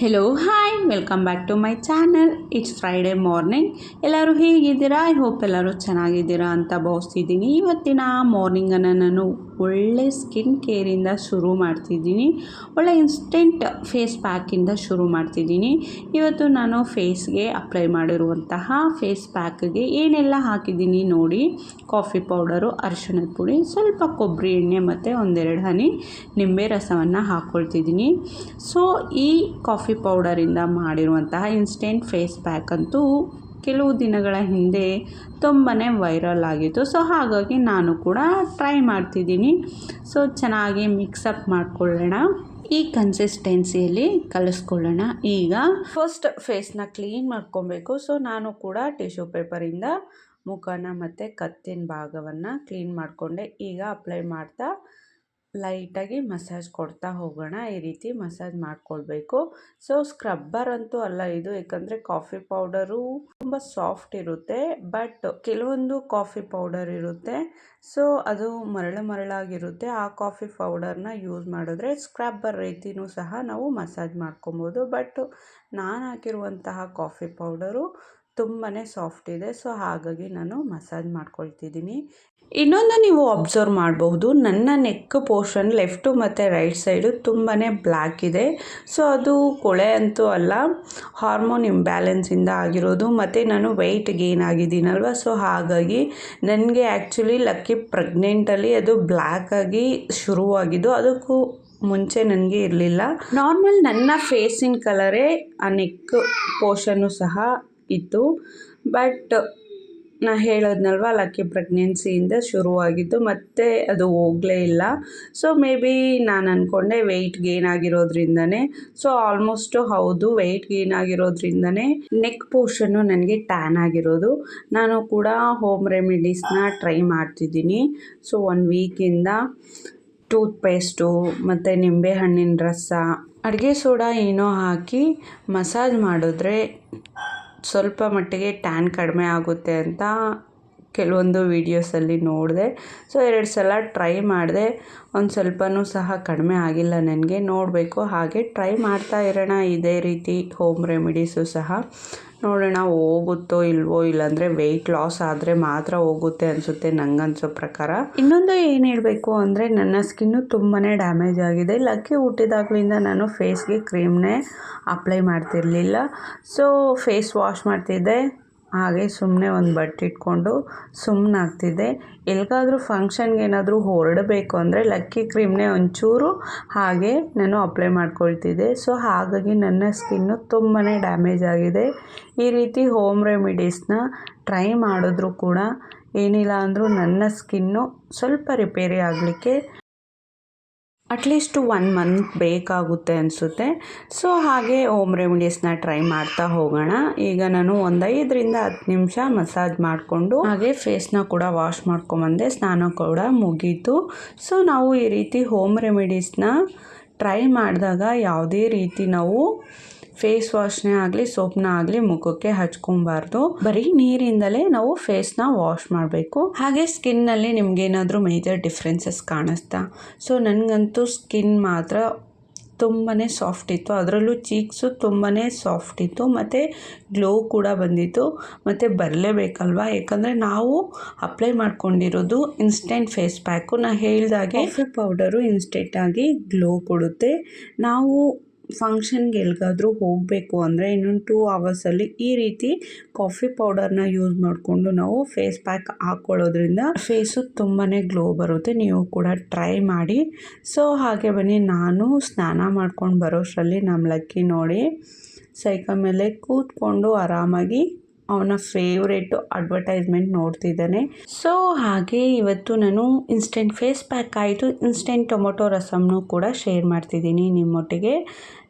Hello hi welcome back to my channel it's Friday morning ಎಲ್ಲರೂ ಹೇಗಿದ್ದೀರಾ? I hope ಎಲ್ಲರೂ ಚೆನ್ನಾಗಿದ್ದೀರಾ ಅಂತ ಭಾವಿಸ್ತಿದ್ದೀನಿ. ಇವತ್ತಿನ ಮಾರ್ನಿಂಗನ್ನು ನಾನು ಒಳ್ಳೆ ಸ್ಕಿನ್ ಕೇರಿಂದ ಶುರು ಮಾಡ್ತಿದ್ದೀನಿ. ಒಳ್ಳೆ ಇನ್ಸ್ಟೆಂಟ್ ಫೇಸ್ ಪ್ಯಾಕಿಂದ ಶುರು ಮಾಡ್ತಿದ್ದೀನಿ. ಇವತ್ತು ನಾನು ಫೇಸ್ಗೆ ಅಪ್ಲೈ ಮಾಡಿರುವಂತಹ ಫೇಸ್ ಪ್ಯಾಕ್ಗೆ ಏನೆಲ್ಲ ಹಾಕಿದ್ದೀನಿ ನೋಡಿ. ಕಾಫಿ ಪೌಡರು ಅರಿಶಿಣದ ಪುಡಿ, ಸ್ವಲ್ಪ ಕೊಬ್ಬರಿ ಎಣ್ಣೆ ಮತ್ತು ಒಂದೆರಡು ಹನಿ ನಿಂಬೆ ರಸವನ್ನು ಹಾಕ್ಕೊಳ್ತಿದ್ದೀನಿ ಸೊ, ಈ ಕಾಫಿ ಪೌಡರಿಂದ ಮಾಡಿರುವಂತಹ ಇನ್ಸ್ಟೆಂಟ್ ಫೇಸ್ ಪ್ಯಾಕ್ ಅಂತೂ ಕೆಲವು ದಿನಗಳ ಹಿಂದೆ ತುಂಬಾ ವೈರಲ್ ಆಗಿತ್ತು. ಸೊ ಹಾಗಾಗಿ ನಾನು ಕೂಡ ಟ್ರೈ ಮಾಡ್ತಿದ್ದೀನಿ. ಸೊ ಚೆನ್ನಾಗಿ ಮಿಕ್ಸಪ್ ಮಾಡಿಕೊಳ್ಳೋಣ. ಈ ಕನ್ಸಿಸ್ಟೆನ್ಸಿಯಲ್ಲಿ ಕಲಿಸ್ಕೊಳ್ಳೋಣ. ಈಗ ಫಸ್ಟ್ ಫೇಸ್ನ ಕ್ಲೀನ್ ಮಾಡ್ಕೊಬೇಕು. ಸೊ ನಾನು ಕೂಡ ಟಿಶ್ಯೂ ಪೇಪರಿಂದ ಮುಖನ ಮತ್ತು ಕತ್ತಿನ ಭಾಗವನ್ನು ಕ್ಲೀನ್ ಮಾಡಿಕೊಂಡೆ. ಈಗ ಅಪ್ಲೈ ಮಾಡ್ತಾ ಲೈಟಾಗಿ ಮಸಾಜ್ ಕೊಡ್ತಾ ಹೋಗೋಣ, ಈ ರೀತಿ ಮಸಾಜ್ ಮಾಡ್ಕೊಳ್ಬೇಕು. ಸೊ, ಸ್ಕ್ರಬ್ಬರ್ ಅಂತೂ ಅಲ್ಲ ಇದು ಯಾಕಂದರೆ ಕಾಫಿ ಪೌಡರು ತುಂಬ ಸಾಫ್ಟ್ ಇರುತ್ತೆ, ಬಟ್ ಕೆಲವೊಂದು ಕಾಫಿ ಪೌಡರ್ ಇರುತ್ತೆ. ಸೊ, ಅದು ಮರಳು ಮರಳಾಗಿರುತ್ತೆ, ಆ ಕಾಫಿ ಪೌಡರ್ನ ಯೂಸ್ ಮಾಡಿದ್ರೆ ಸ್ಕ್ರಬ್ಬರ್ ರೀತಿನೂ ಸಹ ನಾವು ಮಸಾಜ್ ಮಾಡ್ಕೊಬೋದು. ಬಟ್ ನಾನು ಹಾಕಿರುವಂತಹ ಕಾಫಿ ಪೌಡರು ತುಂಬಾ ಸಾಫ್ಟ್ ಇದೆ, ಸೊ ಹಾಗಾಗಿ ನಾನು ಮಸಾಜ್ ಮಾಡ್ಕೊಳ್ತಿದ್ದೀನಿ. ಇನ್ನೊಂದು ನೀವು ಅಬ್ಸರ್ವ್ ಮಾಡಬಹುದು, ನನ್ನ ನೆಕ್ ಪೋರ್ಷನ್ ಲೆಫ್ಟು ಮತ್ತು ರೈಟ್ ಸೈಡು ತುಂಬಾ ಬ್ಲ್ಯಾಕ್ ಇದೆ. ಸೊ ಅದು ಕೊಳೆ ಅಂತೂ ಅಲ್ಲ ಹಾರ್ಮೋನ್ ಇಂಬ್ಯಾಲೆನ್ಸಿಂದ ಆಗಿರೋದು ಮತ್ತು ನಾನು ವೆಯ್ಟ್ ಗೇನ್ ಆಗಿದ್ದೀನಲ್ವ? ಸೊ ಹಾಗಾಗಿ ನನಗೆ ಆ್ಯಕ್ಚುಲಿ ಲಕ್ಕಿ ಪ್ರೆಗ್ನೆಂಟಲ್ಲಿ ಅದು ಬ್ಲ್ಯಾಕ್ ಆಗಿ ಶುರುವಾಗಿದ್ದು, ಅದಕ್ಕೂ ಮುಂಚೆ ನನಗೆ ಇರಲಿಲ್ಲ. ನಾರ್ಮಲ್ ನನ್ನ ಫೇಸಿನ ಕಲರೇ ಆ ನೆಕ್ ಪೋರ್ಷನ್ನು ಸಹ ಇತ್ತು. ಬಟ್ ನಾ ಹೇಳೋದ್ನಲ್ವ, ಲಕ್ಕಿ ಪ್ರೆಗ್ನೆನ್ಸಿಯಿಂದ ಶುರುವಾಗಿದ್ದು, ಮತ್ತೆ ಅದು ಹೋಗಲೇ ಇಲ್ಲ. ಸೊ ಮೇ ಬಿ ನಾನು ಅಂದ್ಕೊಂಡೆ ವೆಯ್ಟ್ ಗೇನ್ ಆಗಿರೋದ್ರಿಂದನೇ. ಸೊ ಆಲ್ಮೋಸ್ಟು ಹೌದು ವೆಯ್ಟ್ ಗೇನ್ ಆಗಿರೋದ್ರಿಂದನೇ ನೆಕ್ ಪೋರ್ಷನ್ನು ನನಗೆ ಟ್ಯಾನ್ ಆಗಿರೋದು. ನಾನು ಕೂಡ ಹೋಮ್ ರೆಮಿಡೀಸ್ನ ಟ್ರೈ ಮಾಡ್ತಿದ್ದೀನಿ. ಸೊ ಒನ್ ವೀಕಿಂದ ಟೂತ್ ಪೇಸ್ಟು ಮತ್ತು ನಿಂಬೆಹಣ್ಣಿನ ರಸ, ಅಡುಗೆ ಸೋಡಾ ಏನೋ ಹಾಕಿ ಮಸಾಜ್ ಮಾಡಿದ್ರೆ ಸ್ವಲ್ಪ ಮಟ್ಟಿಗೆ ಟ್ಯಾನ್ ಕಡಿಮೆ ಆಗುತ್ತೆ ಅಂತ ಕೆಲವೊಂದು ವೀಡಿಯೋಸಲ್ಲಿ ನೋಡಿದೆ. ಸೊ, ಎರಡು ಸಲ ಟ್ರೈ ಮಾಡಿದೆ. ಒಂದು ಸ್ವಲ್ಪವೂ ಸಹ ಕಡಿಮೆ ಆಗಿಲ್ಲ ನನಗೆ. ನೋಡಬೇಕು. ಹಾಗೆ ಟ್ರೈ ಮಾಡ್ತಾ ಇರೋಣ. ಇದೇ ರೀತಿ ಹೋಮ್ ರೆಮಿಡೀಸು ಸಹ. ನೋಡೋಣ, ಹೋಗುತ್ತೋ ಇಲ್ವೋ ಇಲ್ಲಾಂದರೆ ವೆಯ್ಟ್ ಲಾಸ್ ಆದರೆ ಮಾತ್ರ ಹೋಗುತ್ತೆ ಅನಿಸುತ್ತೆ ನಂಗನ್ಸೋ ಪ್ರಕಾರ. ಇನ್ನೊಂದು ಏನು ಹೇಳಬೇಕು ಅಂದರೆ, ನನ್ನ ಸ್ಕಿನ್ನು ತುಂಬಾ ಡ್ಯಾಮೇಜ್ ಆಗಿದೆ. ಲಕ್ಕಿ ಹುಟ್ಟಿದಾಗಲಿಂದ ನಾನು ಫೇಸ್ಗೆ ಕ್ರೀಮ್ನೇ ಅಪ್ಲೈ ಮಾಡ್ತಿರಲಿಲ್ಲ. ಸೊ ಫೇಸ್ ವಾಶ್ ಮಾಡ್ತಿದ್ದೆ. ಹಾಗೆ ಸುಮ್ಮನೆ ಒಂದು ಬಟ್ಟೆ ಇಟ್ಕೊಂಡು ಸುಮ್ಮನಾಗ್ತಿದ್ದೆ ಎಲ್ಲಿಗಾದ್ರೂ ಫಂಕ್ಷನ್ಗೆ ಏನಾದರೂ ಹೊರಡಬೇಕು ಅಂದರೆ ಲಕ್ಕಿ ಕ್ರೀಮ್ನೇ ಒಂಚೂರು ಹಾಗೆ ನಾನು ಅಪ್ಲೈ ಮಾಡ್ಕೊಳ್ತಿದ್ದೆ. ಸೊ ಹಾಗಾಗಿ ನನ್ನ ಸ್ಕಿನ್ನು ತುಂಬಾ ಡ್ಯಾಮೇಜ್ ಆಗಿದೆ. ಈ ರೀತಿ ಹೋಮ್ ರೆಮಿಡೀಸ್ನ ಟ್ರೈ ಮಾಡಿದ್ರು ಕೂಡ ಏನಿಲ್ಲ ಅಂದರೂ ನನ್ನ ಸ್ಕಿನ್ನು ಸ್ವಲ್ಪ ರಿಪೇರಿ ಆಗಲಿಕ್ಕೆ ಅಟ್ಲೀಸ್ಟ್ ಒನ್ ಮಂತ್ ಬೇಕಾಗುತ್ತೆ ಅನಿಸುತ್ತೆ. ಸೊ ಹಾಗೆ ಹೋಮ್ ರೆಮಿಡೀಸ್ನ ಟ್ರೈ ಮಾಡ್ತಾ ಹೋಗೋಣ. ಈಗ ನಾನು ಒಂದು ಐದರಿಂದ ಹತ್ತು ನಿಮಿಷ ಮಸಾಜ್ ಮಾಡಿಕೊಂಡು ಹಾಗೆ ಫೇಸ್ನ ಕೂಡ ವಾಶ್ ಮಾಡ್ಕೊಂಬಂದೆ, ಸ್ನಾನ ಕೂಡ ಮುಗೀತು. ಸೊ ನಾವು ಈ ರೀತಿ ಹೋಮ್ ರೆಮಿಡೀಸ್ನ ಟ್ರೈ ಮಾಡಿದಾಗ ಯಾವುದೇ ರೀತಿ ನಾವು ಫೇಸ್ ವಾಶ್ನೇ ಆಗಲಿ ಸೋಪ್ನ ಆಗಲಿ, ಮುಖಕ್ಕೆ ಹಚ್ಕೊಬಾರ್ದು. ಬರೀ ನೀರಿಂದಲೇ ನಾವು ಫೇಸ್ನ ವಾಶ್ ಮಾಡಬೇಕು. ಹಾಗೆ ಸ್ಕಿನ್ನಲ್ಲಿ ನಿಮ್ಗೇನಾದರೂ ಮೇಜರ್ ಡಿಫ್ರೆನ್ಸಸ್ ಕಾಣಿಸ್ತಾ. ಸೊ ನನಗಂತೂ ಸ್ಕಿನ್ ಮಾತ್ರ ತುಂಬಾ ಸಾಫ್ಟ್ ಇತ್ತು. ಅದರಲ್ಲೂ ಚೀಕ್ಸು ತುಂಬಾ ಸಾಫ್ಟ್ ಇತ್ತು. ಮತ್ತು ಗ್ಲೋ ಕೂಡ ಬಂದಿತ್ತು. ಮತ್ತು ಬರಲೇಬೇಕಲ್ವಾ? ಯಾಕಂದರೆ ನಾವು ಅಪ್ಲೈ ಮಾಡ್ಕೊಂಡಿರೋದು ಇನ್ಸ್ಟೆಂಟ್ ಫೇಸ್ ಪ್ಯಾಕು ನಾನು ಹೇಳಿದಾಗೆ ಕಾಫಿ ಪೌಡರು ಇನ್ಸ್ಟೆಂಟಾಗಿ ಗ್ಲೋ ಕೊಡುತ್ತೆ. ನಾವು ಫಂಕ್ಷನ್ಗೆ ಎಲ್ಲಿಗಾದ್ರೂ ಹೋಗಬೇಕು ಅಂದರೆ ಇನ್ನೊಂದು ಟೂ ಅವರ್ಸಲ್ಲಿ ಈ ರೀತಿ ಕಾಫಿ ಪೌಡರ್ನ ಯೂಸ್ ಮಾಡಿಕೊಂಡು ನಾವು ಫೇಸ್ ಪ್ಯಾಕ್ ಹಾಕ್ಕೊಳ್ಳೋದ್ರಿಂದ ಫೇಸು ತುಂಬಾ ಗ್ಲೋ ಬರುತ್ತೆ. ನೀವು ಕೂಡ ಟ್ರೈ ಮಾಡಿ. ಸೊ ಹಾಗೆ ಬನ್ನಿ. ನಾನು ಸ್ನಾನ ಮಾಡ್ಕೊಂಡು ಬರೋಷ್ಟರಲ್ಲಿ ನಮ್ಮ ಲಕ್ಕಿ ನೋಡಿ. ಸೈಕಲ್ ಮೇಲೆ ಕೂತ್ಕೊಂಡು ಆರಾಮಾಗಿ ಅವನ ಫೇವ್ರೇಟು ಅಡ್ವರ್ಟೈಸ್ಮೆಂಟ್ ನೋಡ್ತಿದ್ದಾನೆ. ಸೊ ಹಾಗೆ ಇವತ್ತು ನಾನು ಇನ್ಸ್ಟೆಂಟ್ ಫೇಸ್ ಪ್ಯಾಕ್ ಆಯಿತು. ಇನ್ಸ್ಟೆಂಟ್ ಟೊಮೊಟೊ ರಸಮ್ನು ಕೂಡ ಶೇರ್ ಮಾಡ್ತಿದ್ದೀನಿ ನಿಮ್ಮೊಟ್ಟಿಗೆ.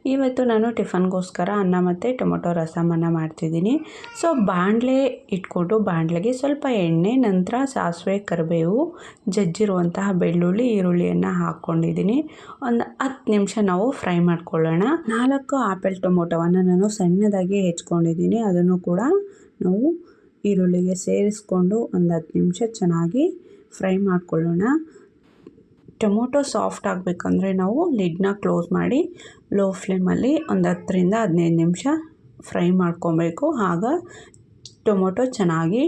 ಇವತ್ತು ನಾನು ಟಿಫನ್ಗೋಸ್ಕರ ಅನ್ನ ಮತ್ತು ಟೊಮೊಟೊ ರಸಮನ್ನು ಮಾಡ್ತಿದ್ದೀನಿ. ಸೊ ಬಾಣಲೆ ಇಟ್ಕೊಂಡು ಬಾಣಲೆಗೆ ಸ್ವಲ್ಪ ಎಣ್ಣೆ, ನಂತರ ಸಾಸಿವೆ, ಕರಿಬೇವು, ಜಜ್ಜಿರುವಂತಹ ಬೆಳ್ಳುಳ್ಳಿ, ಈರುಳ್ಳಿಯನ್ನು ಹಾಕ್ಕೊಂಡಿದ್ದೀನಿ. ಒಂದು ಹತ್ತು ನಿಮಿಷ ನಾವು ಫ್ರೈ ಮಾಡ್ಕೊಳ್ಳೋಣ. ನಾಲ್ಕು ಆಪಲ್ ಟೊಮೊಟೊವನ್ನು ನಾನು ಸಣ್ಣದಾಗಿ ಹೆಚ್ಕೊಂಡಿದ್ದೀನಿ. ಅದನ್ನು ಕೂಡ ನಾವು ಈರುಳ್ಳಿಗೆ ಸೇರಿಸ್ಕೊಂಡು ಒಂದು ಹತ್ತು ನಿಮಿಷ ಚೆನ್ನಾಗಿ ಫ್ರೈ ಮಾಡ್ಕೊಳ್ಳೋಣ. ಟೊಮೊಟೊ ಸಾಫ್ಟ್ ಆಗಬೇಕಂದ್ರೆ ನಾವು ಲಿಡ್ನ ಕ್ಲೋಸ್ ಮಾಡಿ ಲೋ ಫ್ಲೇಮಲ್ಲಿ ಒಂದು ಹತ್ತರಿಂದ ಹದಿನೈದು ನಿಮಿಷ ಫ್ರೈ ಮಾಡ್ಕೊಬೇಕು. ಆಗ ಟೊಮೊಟೊ ಚೆನ್ನಾಗಿ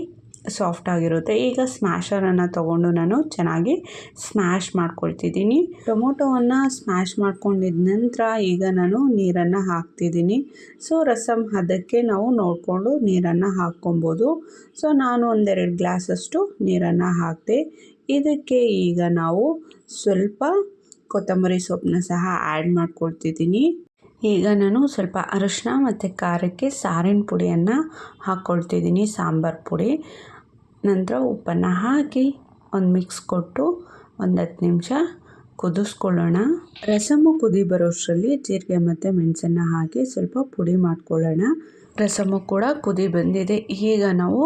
ಸಾಫ್ಟ್ ಆಗಿರುತ್ತೆ. ಈಗ ಸ್ಮ್ಯಾಶರನ್ನು ತೊಗೊಂಡು ನಾನು ಚೆನ್ನಾಗಿ ಸ್ಮ್ಯಾಶ್ ಮಾಡ್ಕೊಳ್ತಿದ್ದೀನಿ. ಟೊಮೊಟೊವನ್ನು ಸ್ಮ್ಯಾಶ್ ಮಾಡ್ಕೊಂಡಿದ್ದ ನಂತರ ಈಗ ನಾನು ನೀರನ್ನು ಹಾಕ್ತಿದ್ದೀನಿ. ಸೊ ರಸಮ್ ಅದಕ್ಕೆ ನಾವು ನೋಡಿಕೊಂಡು ನೀರನ್ನು ಹಾಕ್ಕೊಬೋದು. ಸೊ, ನಾನು ಒಂದೆರಡು ಗ್ಲಾಸಷ್ಟು ನೀರನ್ನು ಹಾಕಿದೆ ಇದಕ್ಕೆ ಈಗ ನಾವು ಸ್ವಲ್ಪ ಕೊತ್ತಂಬರಿ ಸೊಪ್ಪನ್ನ ಸಹ ಆ್ಯಡ್ ಮಾಡ್ಕೊಳ್ತಿದ್ದೀನಿ. ಈಗ ನಾನು ಸ್ವಲ್ಪ ಅರಶಿನ ಮತ್ತು ಖಾರಕ್ಕೆ ಸಾರಿನ ಪುಡಿಯನ್ನು ಹಾಕ್ಕೊಳ್ತಿದ್ದೀನಿ ಸಾಂಬಾರು ಪುಡಿ. ನಂತರ ಉಪ್ಪನ್ನು ಹಾಕಿ ಒಂದು ಮಿಕ್ಸ್ ಕೊಟ್ಟು ಒಂದು ಹತ್ತು ನಿಮಿಷ ಕುದಿಸ್ಕೊಳ್ಳೋಣ. ರಸಮು ಕುದಿ ಬರೋಷ್ಟರಲ್ಲಿ ಜೀರಿಗೆ ಮತ್ತು ಮೆಣಸನ್ನು ಹಾಕಿ ಸ್ವಲ್ಪ ಪುಡಿ ಮಾಡ್ಕೊಳ್ಳೋಣ. ರಸಮು ಕೂಡ ಕುದಿ ಬಂದಿದೆ. ಈಗ ನಾವು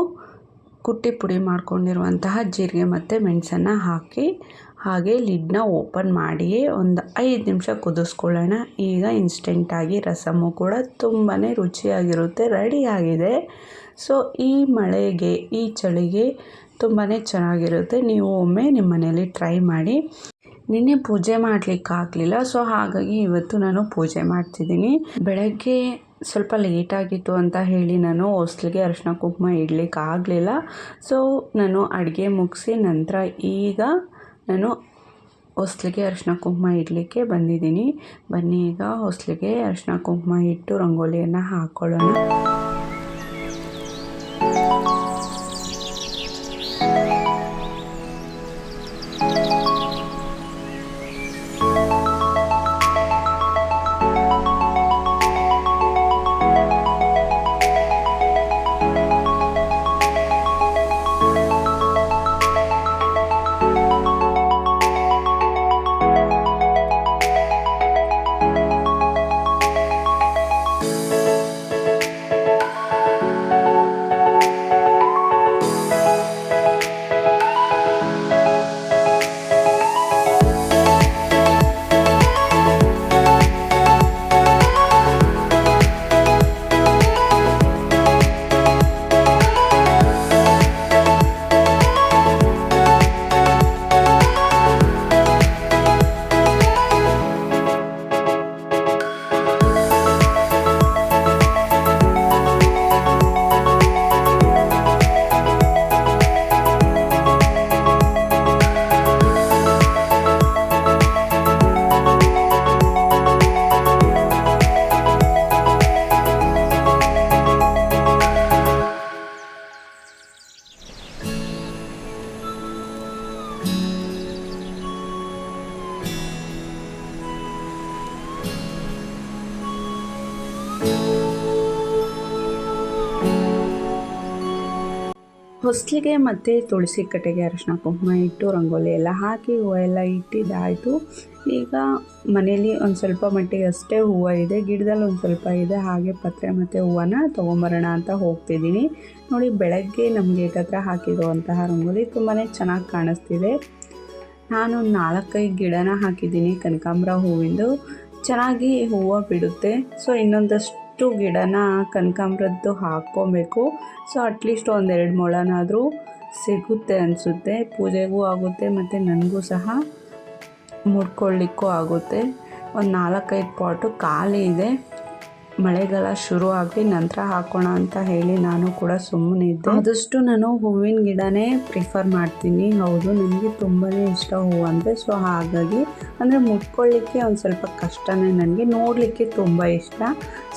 ಕುಟ್ಟಿ ಪುಡಿ ಮಾಡ್ಕೊಂಡಿರುವಂತಹ ಜೀರಿಗೆ ಮತ್ತು ಮೆಣಸನ್ನು ಹಾಕಿ, ಹಾಗೆ ಲಿಡ್ನ ಓಪನ್ ಮಾಡಿ ಒಂದು ಐದು ನಿಮಿಷ ಕುದಿಸ್ಕೊಳ್ಳೋಣ. ಈಗ ಇನ್ಸ್ಟೆಂಟಾಗಿ ರಸಮು ಕೂಡ ತುಂಬಾ ರುಚಿಯಾಗಿರುತ್ತೆ ರೆಡಿಯಾಗಿದೆ ಸೊ ಈ ಮಳೆಗೆ, ಈ ಚಳಿಗೆ ತುಂಬಾ ಚೆನ್ನಾಗಿರುತ್ತೆ. ನೀವು ಒಮ್ಮೆ ನಿಮ್ಮ ಮನೆಯಲ್ಲಿ ಟ್ರೈ ಮಾಡಿ. ನಿನ್ನೆ ಪೂಜೆ ಮಾಡಲಿಕ್ಕಾಗಲಿಲ್ಲ ಸೊ ಹಾಗಾಗಿ ಇವತ್ತು ನಾನು ಪೂಜೆ ಮಾಡ್ತಿದ್ದೀನಿ. ಬೆಳಗ್ಗೆ ಸ್ವಲ್ಪ ಲೇಟಾಗಿತ್ತು ಅಂತ ಹೇಳಿ ನಾನು ಹೊಸ್ಲಿಗೆ ಅರಿಶಿನ ಕುಂಕುಮ ಇಡ್ಲಿಕ್ಕೆ ಆಗಲಿಲ್ಲ. ಸೊ ನಾನು ಅಡುಗೆ ಮುಗಿಸಿ ನಂತರ ಈಗ ನಾನು ಹೊಸ್ಲಿಗೆ ಅರಿಶಿನ ಕುಂಕುಮ ಇಡಲಿಕ್ಕೆ ಬಂದಿದ್ದೀನಿ. ಬನ್ನಿ ಈಗ ಹೊಸ್ಲಿಗೆ ಅರಿಶಿನ ಕುಂಕುಮ ಇಟ್ಟು ರಂಗೋಲಿಯನ್ನು ಹಾಕ್ಕೊಳ್ಳೋಣ ಹೊಸ್ಲಿಗೆ ಮತ್ತು ತುಳಸಿ ಕಟ್ಟೆಗೆ, ಅರಶಿನ ಕುಂಕುಮ ಇಟ್ಟು ರಂಗೋಲಿ ಎಲ್ಲ ಹಾಕಿ ಹೂವು ಎಲ್ಲ ಇಟ್ಟಿದ್ದಾಯಿತು. ಈಗ ಮನೇಲಿ ಒಂದು ಸ್ವಲ್ಪ ಮಟ್ಟಿಗೆ ಅಷ್ಟೇ ಹೂವು ಇದೆ. ಗಿಡದಲ್ಲಿ ಒಂದು ಸ್ವಲ್ಪ ಇದೆ. ಹಾಗೆ ಪತ್ರೆ ಮತ್ತು ಹೂವನ್ನ ತೊಗೊಂಬರೋಣ ಅಂತ ಹೋಗ್ತಿದ್ದೀನಿ. ನೋಡಿ, ಬೆಳಗ್ಗೆ ನಮ್ಮ ಗೇಟ್ ಹತ್ರ ಹಾಕಿರುವಂತಹ ರಂಗೋಲಿ ತುಂಬಾ ಚೆನ್ನಾಗಿ ಕಾಣಿಸ್ತಿದೆ. ನಾನು ನಾಲ್ಕೈದು ಗಿಡನ ಹಾಕಿದ್ದೀನಿ ಕನಕಾಂಬರ ಹೂವಿಂದು. ಚೆನ್ನಾಗಿ ಹೂವು ಬಿಡುತ್ತೆ. ಸೊ, ಇನ್ನೊಂದಷ್ಟು ಅಷ್ಟು ಗಿಡನ ಕನಕಾಂಬ್ರದ್ದು ಹಾಕ್ಕೊಬೇಕು. ಸೊ ಅಟ್ಲೀಸ್ಟ್ ಒಂದೆರಡು ಮೊಳನಾದರೂ ಸಿಗುತ್ತೆ ಅನಿಸುತ್ತೆ. ಪೂಜೆಗೂ ಆಗುತ್ತೆ ಮತ್ತು ನನಗೂ ಸಹ ಮುಡ್ಕೊಳ್ಳಿಕ್ಕೂ ಆಗುತ್ತೆ. ಒಂದು ನಾಲ್ಕೈದು ಪಾಟು ಖಾಲಿ ಇದೆ. ಮಳೆಗಾಲ ಶುರು ಆಗಿ ನಂತರ ಹಾಕೋಣ ಅಂತ ಹೇಳಿ ನಾನು ಕೂಡ ಸುಮ್ಮನೆ ಇದ್ದೆ. ಆದಷ್ಟು ನಾನು ಹೂವಿನ ಗಿಡನೇ ಪ್ರಿಫರ್ ಮಾಡ್ತೀನಿ. ಹೌದು ನನಗೆ ತುಂಬಾ ಇಷ್ಟ ಹೂವು ಅಂದರೆ ಸೊ ಹಾಗಾಗಿ ಅಂದರೆ ಮುಟ್ಕೊಳ್ಳಿಕ್ಕೆ ಒಂದು ಸ್ವಲ್ಪ ಕಷ್ಟನೇ ನನಗೆ. ನೋಡಲಿಕ್ಕೆ ತುಂಬ ಇಷ್ಟ.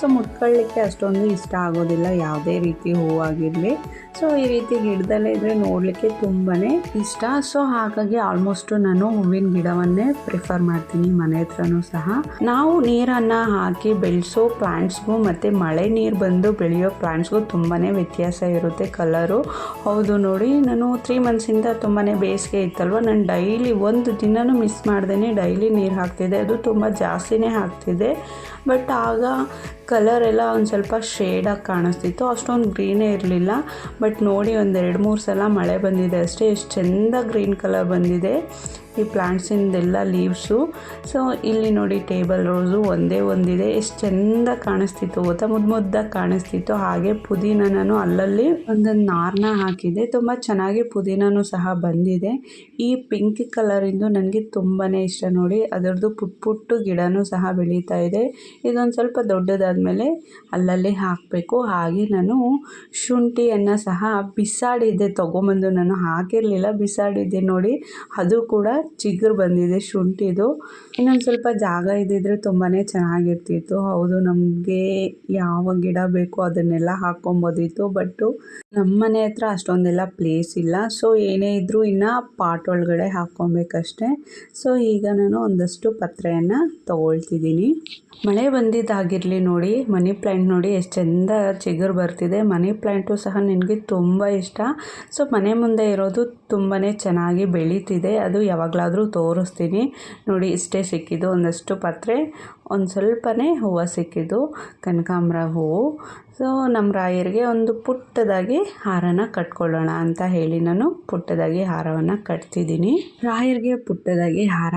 ಸೊ ಮುಟ್ಕೊಳ್ಳಿಕ್ಕೆ ಅಷ್ಟೊಂದು ಇಷ್ಟ ಆಗೋದಿಲ್ಲ. ಯಾವುದೇ ರೀತಿ ಹೂವಾಗಿರಲಿ. ಸೊ, ಈ ರೀತಿ ಗಿಡದಲ್ಲೇ ಇದ್ರೆ ನೋಡಲಿಕ್ಕೆ ತುಂಬಾ ಇಷ್ಟ. ಸೊ, ಹಾಗಾಗಿ ಆಲ್ಮೋಸ್ಟ್ ನಾನು ಹೂವಿನ ಗಿಡವನ್ನೇ ಪ್ರಿಫರ್ ಮಾಡ್ತೀನಿ, ಮನೆ ಹತ್ರನೂ ಸಹ. ನಾವು ನೀರನ್ನು ಹಾಕಿ ಬೆಳೆಸೋ ಪ್ಲಾಂಟ್ಸ್ಗೂ ಮತ್ತು ಮಳೆ ನೀರು ಬಂದು ಬೆಳೆಯೋ ಪ್ಲಾಂಟ್ಸ್ಗೂ ತುಂಬಾ ವ್ಯತ್ಯಾಸ ಇರುತ್ತೆ ಕಲರು ಹೌದು ನೋಡಿ, ನಾನು ತ್ರೀ ಮಂತ್ಸಿಂದ ತುಂಬಾ ಬೇಸಿಗೆ ಇತ್ತಲ್ವ, ನಾನು ಡೈಲಿ ಒಂದು ದಿನನೂ ಮಿಸ್ ಮಾಡ್ದೇನೆ ಡೈಲಿ ನೀರು ಹಾಕ್ತಿದ್ದೆ. ಅದು ತುಂಬ ಜಾಸ್ತಿನೇ ಹಾಕ್ತಿದ್ದೆ. ಬಟ್ ಆಗ ಕಲರ್ ಎಲ್ಲ ಒಂದು ಸ್ವಲ್ಪ ಶೇಡಾಗಿ ಕಾಣಿಸ್ತಿತ್ತು. ಅಷ್ಟೊಂದು ಗ್ರೀನೇ ಇರಲಿಲ್ಲ. ಬಟ್ ನೋಡಿ ಒಂದೆರಡು ಮೂರು ಸಲ ಮಳೆ ಬಂದಿದೆ ಅಷ್ಟೇ. ಎಷ್ಟು ಚೆಂದ ಗ್ರೀನ್ ಕಲರ್ ಬಂದಿದೆ. ಜಾಸ್ತಿ ಪ್ಲ್ಯಾಂಟ್ಸಿಂದೆಲ್ಲ ಲೀವ್ಸು ಸೊ ಇಲ್ಲಿ ನೋಡಿ ಟೇಬಲ್ ರೋಸು ಒಂದೇ ಒಂದಿದೆ. ಎಷ್ಟು ಚೆಂದ ಕಾಣಿಸ್ತಿತ್ತು ಗೊತ್ತಾ? ಮುದ್ದು ಮುದ್ದಾಗಿ ಕಾಣಿಸ್ತಿತ್ತು. ಹಾಗೆ ಪುದೀನನೂ ಅಲ್ಲಲ್ಲಿ ಒಂದೊಂದು ನಾರ್ನ ಹಾಕಿದೆ. ತುಂಬ ಚೆನ್ನಾಗಿ ಪುದೀನೂ ಸಹ ಬಂದಿದೆ. ಈ ಪಿಂಕ್ ಕಲರಿಂದು ನನಗೆ ತುಂಬಾ ಇಷ್ಟ ನೋಡಿ. ಅದರದ್ದು ಪುಟ್ ಪುಟ್ಟು ಗಿಡನೂ ಸಹ ಬೆಳೀತಾ ಇದೆ. ಇದೊಂದು ಸ್ವಲ್ಪ ದೊಡ್ಡದಾದಮೇಲೆ ಅಲ್ಲಲ್ಲಿ ಹಾಕಬೇಕು. ಹಾಗೆ ನಾನು ಶುಂಠಿಯನ್ನು ಸಹ ಬಿಸಾಡಿದ್ದೆ. ತೊಗೊಂಬಂದು ನಾನು ಹಾಕಿರಲಿಲ್ಲ. ಬಿಸಾಡಿದ್ದೆ ನೋಡಿ. ಅದು ಕೂಡ ಚಿಗುರು ಬಂದಿದೆ, ಶುಂಠಿದು. ಇನ್ನೊಂದು ಸ್ವಲ್ಪ ಜಾಗ ಇದ್ದಿದ್ರೆ ತುಂಬಾ ಚೆನ್ನಾಗಿರ್ತಿತ್ತು. ಹೌದು, ನಮಗೆ ಯಾವ ಗಿಡ ಬೇಕೋ ಅದನ್ನೆಲ್ಲ ಹಾಕ್ಕೊಬೋದಿತ್ತು ಬಟ್ಟು ನಮ್ಮ ಮನೆ ಹತ್ರ ಅಷ್ಟೊಂದೆಲ್ಲ ಪ್ಲೇಸ್ ಇಲ್ಲ. ಸೊ ಏನೇ ಇದ್ದರೂ ಇನ್ನು ಪಾಟ್ ಒಳಗಡೆ ಹಾಕ್ಕೊಬೇಕಷ್ಟೆ. ಸೊ ಈಗ ನಾನು ಒಂದಷ್ಟು ಪತ್ರೆಯನ್ನು ತೊಗೊಳ್ತಿದ್ದೀನಿ. ಮಳೆ ಬಂದಿದ್ದಾಗಿರಲಿ ನೋಡಿ, ಮನಿ ಪ್ಲ್ಯಾಂಟ್ ನೋಡಿ ಎಷ್ಟು ಚೆಂದ ಚಿಗುರು ಬರ್ತಿದೆ. ಮನಿ ಪ್ಲ್ಯಾಂಟು ಸಹ ನನಗೆ ತುಂಬ ಇಷ್ಟ. ಸೊ ಮನೆ ಮುಂದೆ ಇರೋದು ತುಂಬಾ ಚೆನ್ನಾಗಿ ಬೆಳೀತಿದೆ. ಅದು ಯಾವಾಗಲಾದರೂ ತೋರಿಸ್ತೀನಿ. ನೋಡಿ, ಇಷ್ಟೇ ಸಿಕ್ಕಿದ್ದು. ಒಂದಷ್ಟು ಪತ್ರೆ, ಒಂದು ಸ್ವಲ್ಪನೇ ಹೂವು ಸಿಕ್ಕಿದ್ದು. ಕನಕಾಂಬರ ಹೂವು. ಸೊ ನಮ್ಮ ರಾಯರಿಗೆ ಒಂದು ಪುಟ್ಟದಾಗಿ ಹಾರನ ಕಟ್ಕೊಳ್ಳೋಣ ಅಂತ ಹೇಳಿ ನಾನು ಪುಟ್ಟದಾಗಿ ಹಾರವನ್ನು ಕಟ್ತಿದ್ದೀನಿ. ರಾಯರಿಗೆ ಪುಟ್ಟದಾಗಿ ಹಾರ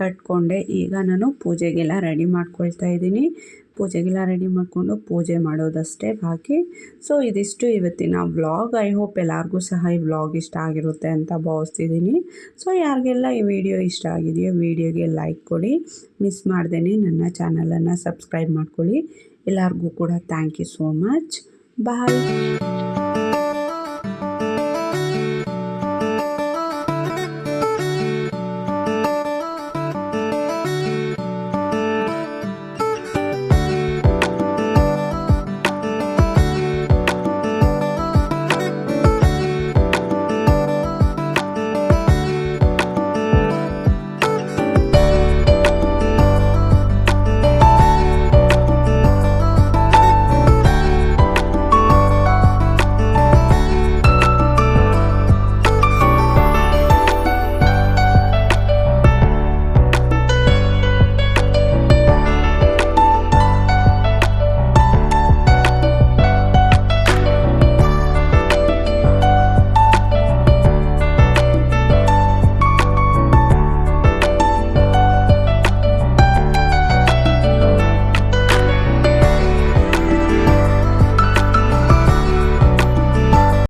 ಕಟ್ಕೊಂಡೆ. ಈಗ ನಾನು ಪೂಜೆಗೆಲ್ಲ ರೆಡಿ ಮಾಡ್ಕೊಳ್ತಾ ಇದ್ದೀನಿ. ಪೂಜೆಗೆಲ್ಲ ರೆಡಿ ಮಾಡಿಕೊಂಡು ಪೂಜೆ ಮಾಡೋದಷ್ಟೇ ಬಾಕಿ. ಸೊ ಇದಿಷ್ಟು ಇವತ್ತಿನ ವ್ಲಾಗ್ ಐ ಹೋಪ್ ಎಲ್ಲರಿಗೂ ಸಹ ಈ ವ್ಲಾಗ್ ಇಷ್ಟ ಆಗಿರುತ್ತೆ ಅಂತ ಭಾವಿಸ್ತಿದ್ದೀನಿ. ಸೊ ಯಾರಿಗೆಲ್ಲ ಈ ವಿಡಿಯೋ ಇಷ್ಟ ಆಗಿದೆಯೋ ವಿಡಿಯೋಗೆ ಲೈಕ್ ಕೊಡಿ. ಮಿಸ್ ಮಾಡ್ದೇ ನನ್ನ ಚಾನಲನ್ನು ಸಬ್ಸ್ಕ್ರೈಬ್ ಮಾಡ್ಕೊಳ್ಳಿ. ಎಲ್ಲರಿಗೂ ಕೂಡ thank you so much bye